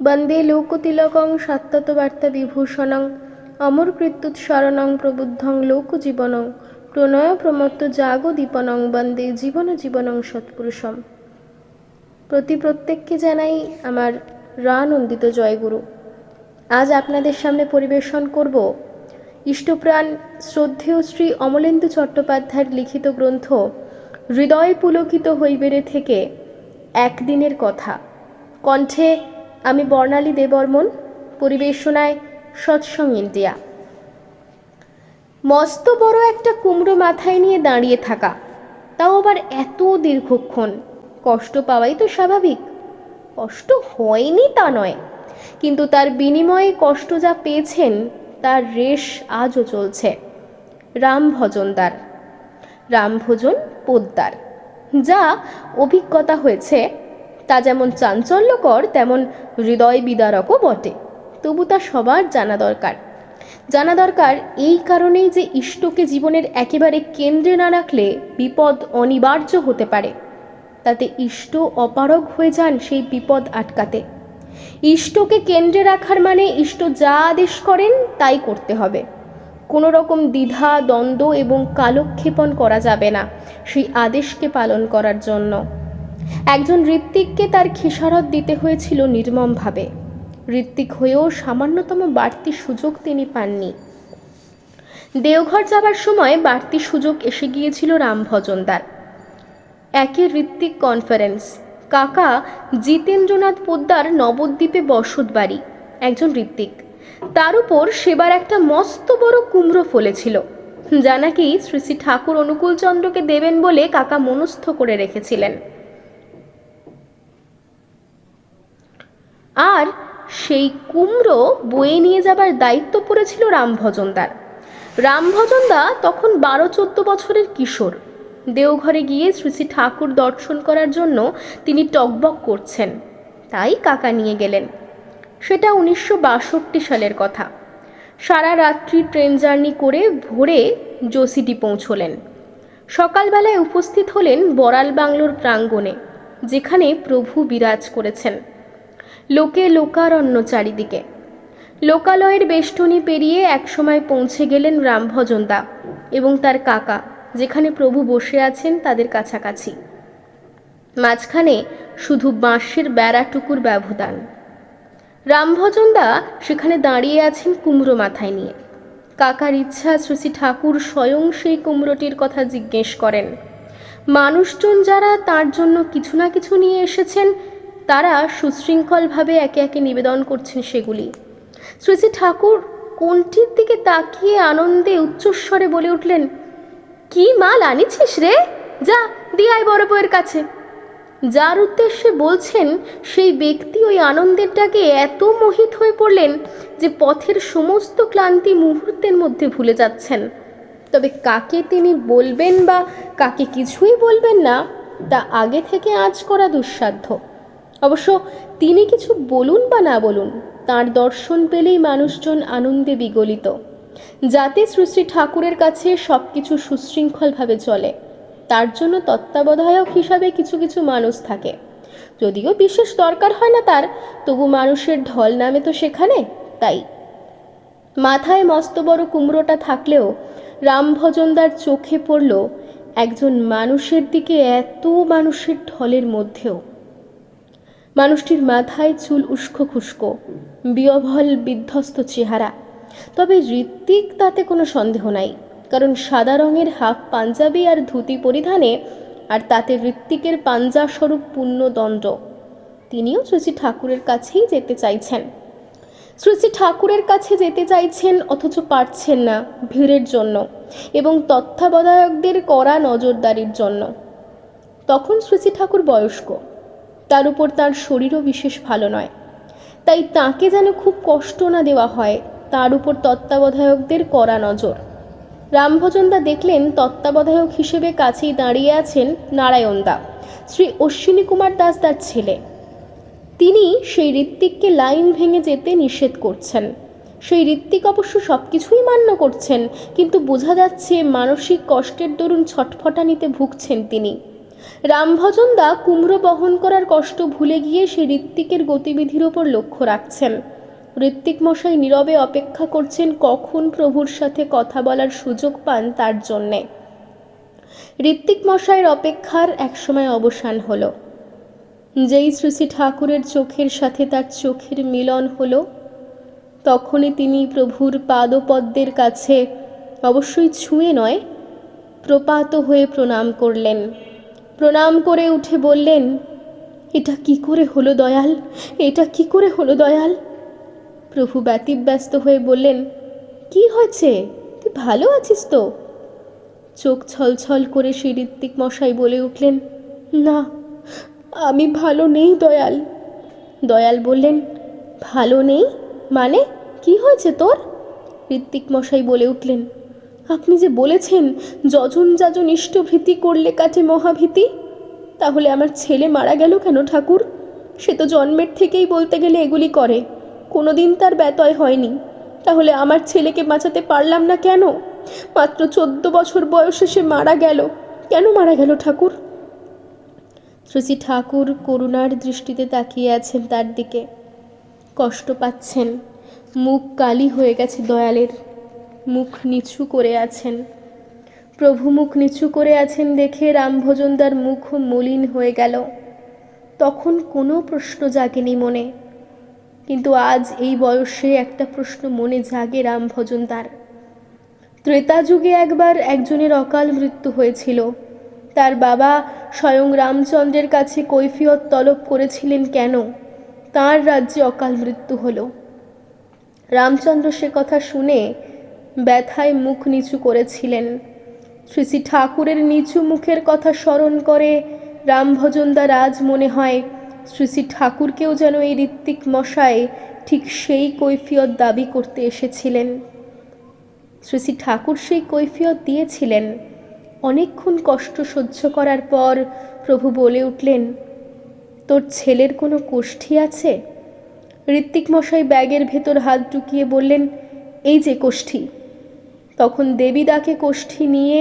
বন্দে লোকতিলকং সত্যতবার্তা বিভূষণং অমর কৃত্যুৎসরণং প্রবুদ্ধং লোকজীবনং। প্রণয় প্রমত্ত জাগদীপনং বন্দে জীবন জীবনং সৎপুরুষম। প্রতি প্রত্যেককে জানাই আমার রানন্দিত জয়গুরু। আজ আপনাদের সামনে পরিবেশন করব ইষ্টপ্রাণ শ্রদ্ধেয় শ্রী অমলেন্দু চট্টোপাধ্যায়ের লিখিত গ্রন্থ, হৃদয় পুলকিত হইবেরে থেকে একদিনের কথা। কণ্ঠে আমি বর্ণালী দেবর্মন পরিবেশনায় সৎসং ইন্ডিয়া মস্ত বড় একটা কুমড়ো মাথায় নিয়ে দাঁড়িয়ে থাকা। তাও আবার এত দীর্ঘক্ষণ। কষ্ট পাওয়াই তো স্বাভাবিক। কষ্ট হয়নি তা নয়। কিন্তু তার বিনিময়ে কষ্ট যা পেয়েছেন, তার রেশ আজও চলছে। রাম ভজনদার রামভোজন পোদ্দার। যা অভিজ্ঞতা হয়েছে, তা যেমন চাঞ্চল্যকর, তেমন হৃদয় বিদারকও বটে। তবু তা সবার জানা দরকার। জানা দরকার, এই কারণেই যে ইষ্টকে জীবনের একেবারে কেন্দ্রে না রাখলে বিপদ অনিবার্য হতে পারে। তাতে ইষ্ট অপারগ হয়ে যান সেই বিপদ আটকাতে। ইষ্টকে কেন্দ্রে রাখার মানে ইষ্ট যা আদেশ করেন, তাই করতে হবে। কোনো রকম দ্বিধা, দ্বন্দ্ব এবং কালক্ষেপণ করা যাবে না সেই আদেশকে পালন করার জন্য। একজন ঋত্বিককে তার খেসারত দিতে হয়েছিল নির্মমভাবে। ঋত্বিক হয়েও সামান্যতম বাড়তি সুযোগ তিনি পাননি। দেওঘর যাবার সময় বাড়তি সুযোগ এসে গিয়েছিল রামভজনদার একই ঋত্বিক কনফারেন্স। কাকা জিতেন্দ্রনাথ পোদ্দার নবদ্বীপে বসত বাড়ি, একজন ঋত্বিক তার উপর সেবার একটা মস্ত বড় কুমড়ো ফলেছিল। যা নাকি শ্রী শ্রী ঠাকুর অনুকূলচন্দ্রকে দেবেন বলে কাকা মনস্থ করে রেখেছিলেন। আর সেই কুমড়ো বয়ে নিয়ে যাবার দায়িত্ব পড়েছিল রামভজনদার রামভজনদা তখন বারো চোদ্দ বছরের কিশোর। দেওঘরে গিয়ে শ্রী শ্রী ঠাকুর দর্শন করার জন্য তিনি টকবক করছেন। তাই কাকা নিয়ে গেলেন। সেটা উনিশশো বাষট্টি সালের কথা। সারা রাত্রি ট্রেন জার্নি করে ভোরে জোসিটি পৌঁছলেন। সকালবেলায় উপস্থিত হলেন বড়াল বাংলোর প্রাঙ্গণে, যেখানে প্রভু বিরাজ করেছেন। লোকে লোকারণ্য চারিদিকে। লোকালয়ের বেষ্টনী পেরিয়ে একসময় পৌঁছে গেলেন রামভজনদা এবং তার কাকা, যেখানে প্রভু বসে আছেন তাদের কাছাকাছি। মাঝখানে শুধু বাঁশের বেড়াটুকুর ব্যবধান। রামভজনদা সেখানে দাঁড়িয়ে আছেন কুমড়ো মাথায় নিয়ে। কাকার ইচ্ছা শ্রী ঠাকুর স্বয়ং সেই কুমড়োটির কথা জিজ্ঞেস করেন। মানুষজন যারা তার জন্য কিছু না কিছু নিয়ে এসেছেন তারা সুশৃঙ্খলভাবে একে একে নিবেদন করছেন সেগুলি। শ্রী শ্রী ঠাকুর কোনটির দিকে তাকিয়ে আনন্দে উচ্চস্বরে বলে উঠলেন, কি মাল আনিছিস রে? যা দিয়াই বড় বউয়ের কাছে। যার উদ্দেশ্যে বলছেন, সেই ব্যক্তি ওই আনন্দের ডাকে এত মোহিত হয়ে পড়লেন যে পথের সমস্ত ক্লান্তি মুহূর্তের মধ্যে ভুলে যাচ্ছেন। তবে কাকে তিনি বলবেন বা কাকে কিছুই বলবেন না, তা আগে থেকে আঁচ করা দুঃসাধ্য। অবশ্য তিনি কিছু বলুন বা না বলুন, তার দর্শন পেলেই মানুষজন আনন্দে বিগলিত। যাতে শ্রী ঠাকুরের কাছে সব কিছু সুশৃঙ্খলভাবে চলে, তার জন্য তত্ত্বাবধায়ক হিসাবে কিছু কিছু মানুষ থাকে। যদিও বিশেষ দরকার হয় না তার, তবু মানুষের ঢল নামে তো সেখানে, তাই। মাথায় মস্ত বড় কুমড়োটা থাকলেও রামভজনদার চোখে পড়ল একজন মানুষের দিকে এত মানুষের ঢলের মধ্যেও। মানুষটির মাথায় চুল উস্কো খুস্কো বিয়ভল বিধ্বস্ত চেহারা। তবে ঋত্বিক তাতে কোনো সন্দেহ নাই, কারণ সাদা রঙের হাফ পাঞ্জাবি আর ধুতি পরিধানে আর তাতে ঋত্বিকের পাঞ্জা স্বরূপ পুণ্যদণ্ড তিনিও শ্রী ঠাকুরের কাছেই যেতে চাইছেন। শ্রী ঠাকুরের কাছে যেতে চাইছেন অথচ পারছেন না ভিড়ের জন্য এবং তত্ত্বাবধায়কদের কড়া নজরদারির জন্য। তখন শ্রী ঠাকুর বয়স্ক। তার উপর তার শরীরও বিশেষ ভালো নয়। তাই তাকে যেন খুব কষ্ট না দেওয়া হয়, তার উপর তত্ত্বাবধায়কদের কড়া নজর। রামভজনদা দেখলেন তত্ত্বাবধায়ক হিসেবে কাছেই দাঁড়িয়ে আছেন নারায়ণদা, শ্রী অশ্বিনী কুমার দাস তার ছেলে। তিনি সেই ঋত্বিককে লাইন ভেঙে যেতে নিষেধ করছেন। সেই ঋত্বিক অবশ্য সব কিছুই মান্য করছেন, কিন্তু বোঝা যাচ্ছে মানসিক কষ্টের দরুন ছটফটানিতে ভুগছেন তিনি। রামভজন দা কুমড়ো বহন করার কষ্ট ভুলে গিয়ে সে ঋত্বিকের গতিবিধির ওপর লক্ষ্য রাখছেন। ঋত্বিক মশাই নীরবে অপেক্ষা করছেন কখন প্রভুর সাথে কথা বলার সুযোগ পান তার জন্যে। ঋত্বিক মশাইয়ের অপেক্ষার একসময় অবসান হলো। যেই শ্রী ঠাকুরের চোখের সাথে তার চোখের মিলন হলো, তখনই তিনি প্রভুর পাদপদ্মের কাছে অবশ্যই ছুঁয়ে নয়, প্রপাত হয়ে প্রণাম করলেন। প্রণাম করে উঠে বললেন, এটা কি করে হলো দয়াল? এটা কি করে হলো দয়াল? প্রভু ব্যতিব্যস্ত হয়ে বললেন, কি হয়েছে? তুই ভালো আছিস তো? চোখ ছলছল করে সেই ঋত্বিক মশাই বলে উঠলেন, না, আমি ভালো নেই দয়াল। দয়াল বললেন, ভালো নেই? মানে কি হয়েছে তোর? ঋত্বিক মশাই বলে উঠলেন আপনি যে বলেছেন, যজন যাজন ইষ্টভীতি করলে কাটে মহাভীতি, তাহলে আমার ছেলে মারা গেল কেন ঠাকুর? সে তো জন্মের থেকেই বলতে গেলে এগুলি করে। কোনোদিন তার ব্যতয় হয়নি। তাহলে আমার ছেলেকে বাঁচাতে পারলাম না কেন? মাত্র চোদ্দ বছর বয়সে সে মারা গেল। কেন মারা গেল ঠাকুর? শ্রী ঠাকুর করুণার দৃষ্টিতে তাকিয়ে আছেন তার দিকে। কষ্ট পাচ্ছেন। মুখ কালি হয়ে গেছে দয়ালের। মুখ নিচু করে আছেন। প্রভু মুখ নিচু করে আছেন দেখে রামভজনদার মুখ মলিন হয়ে গেল। তখন কোনো প্রশ্ন জাগেনি মনে। কিন্তু আজ এই বয়সে একটা প্রশ্ন মনে জাগে রামভজনদার। ত্রেতা যুগে একবার একজনের অকাল মৃত্যু হয়েছিল। তার বাবা স্বয়ং রামচন্দ্রের কাছে কৈফিয়ত তলব করেছিলেন কেন? তার রাজ্যে অকাল মৃত্যু হলো। রামচন্দ্র সে কথা শুনে ব্যথায় মুখ নিচু করেছিলেন। শ্রী শ্রী ঠাকুরের নিচু মুখের কথা স্মরণ করে রামভজনদা রাজ মনে হয় শ্রী শ্রী ঠাকুরকেও যেন এই ঋত্বিক মশাই ঠিক সেই কৈফিয়ত দাবি করতে এসেছিলেন। শ্রী শ্রী ঠাকুর সেই কৈফিয়ত দিয়েছিলেন। অনেকক্ষণ কষ্ট সহ্য করার পর প্রভু বলে উঠলেন, তোর ছেলের কোনো কোষ্ঠী আছে? ঋত্বিক মশাই ব্যাগের ভেতর হাত ঢুকিয়ে বললেন, এই যে কোষ্ঠী তখন দেবীদাকে কোষ্ঠী নিয়ে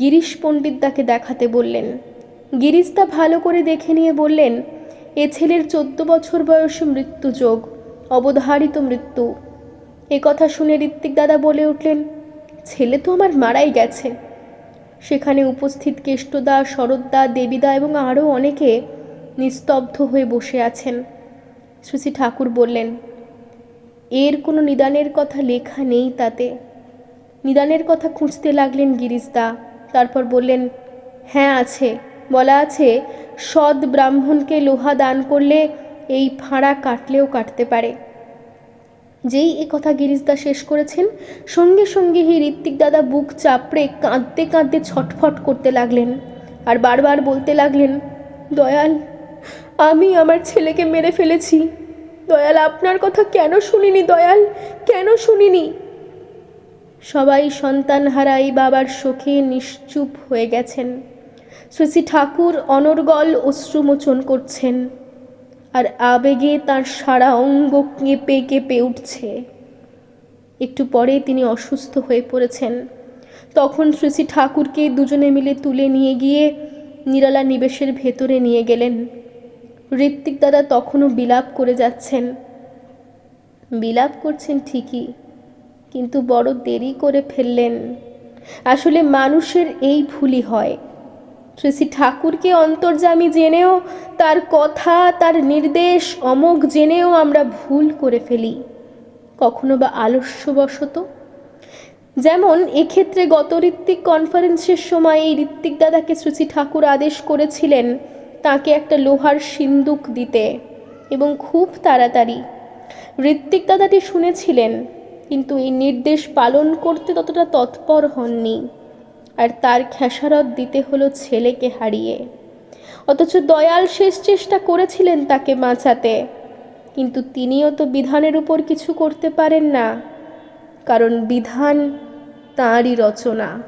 গিরিশ পণ্ডিতদাকে দেখাতে বললেন। গিরিশদা ভালো করে দেখে নিয়ে বললেন, এ ছেলের চোদ্দ বছর বয়সে মৃত্যুযোগ অবধারিত মৃত্যু। এ কথা শুনে ঋত্বিক দাদা বলে উঠলেন, ছেলে তো আমার মারাই গেছে। সেখানে উপস্থিত কেষ্টদা, শরৎদা, দেবীদা এবং আরও অনেকে নিস্তব্ধ হয়ে বসে আছেন। শ্রী ঠাকুর বললেন, এর কোনো নিদানের কথা লেখা নেই তাতে। নিদানের কথা খুঁজতে লাগলেন গিরিশদা। তারপর বললেন হ্যাঁ আছে। বলা আছে, সৎ ব্রাহ্মণকে লোহা দান করলে এই ফাঁড়া কাটলেও কাটতে পারে। যেই এ কথা গিরিশদা শেষ করেছেন, সঙ্গে সঙ্গে হি ঋত্বিক দাদা বুক চাপড়ে কাঁদতে কাঁদতে ছটফট করতে লাগলেন আর বারবার বলতে লাগলেন, দয়াল, আমি আমার ছেলেকে মেরে ফেলেছি। দয়াল, আপনার কথা কেন শুনিনি দয়াল? কেন শুনিনি? সবাই সন্তান হারাই বাবার শোকে নিশ্চুপ হয়ে গেছেন। শ্রী ঠাকুর অনর্গল অশ্রুমোচন করছেন, আর আবেগে তার সারা অঙ্গ কেঁপে কেঁপে উঠছে। একটু পরে তিনি অসুস্থ হয়ে পড়েছেন। তখন শ্রী ঠাকুরকে দুজনে মিলে তুলে নিয়ে গিয়ে নিরালা নিবেশের ভেতরে নিয়ে গেলেন। ঋত্বিক দাদা তখনও বিলাপ করে যাচ্ছেন। বিলাপ করছেন ঠিকই কিন্তু বড় দেরি করে ফেললেন। আসলে মানুষের এই ভুলই হয়। শ্রী ঠাকুরকে অন্তর্যামী জেনেও তার কথা, তার নির্দেশ অমোঘ জেনেও আমরা ভুল করে ফেলি। কখনো বা আলস্যবশত। যেমন এক্ষেত্রে গত ঋত্বিক কনফারেন্সের সময় এই ঋত্বিক দাদাকে শ্রী ঠাকুর আদেশ করেছিলেন তাকে একটা লোহার সিন্দুক দিতে এবং খুব তাড়াতাড়ি। ঋত্বিক দাদাটি শুনেছিলেন কিন্তু এই নির্দেশ পালন করতে ততটা তৎপর হননি। আর তার খেসারত দিতে হলো ছেলেকে হারিয়ে। অথচ দয়াল শেষ চেষ্টা করেছিলেন তাকে বাঁচাতে। কিন্তু তিনিও তো বিধানের উপর কিছু করতে পারেন না। কারণ বিধান তাঁরই রচনা।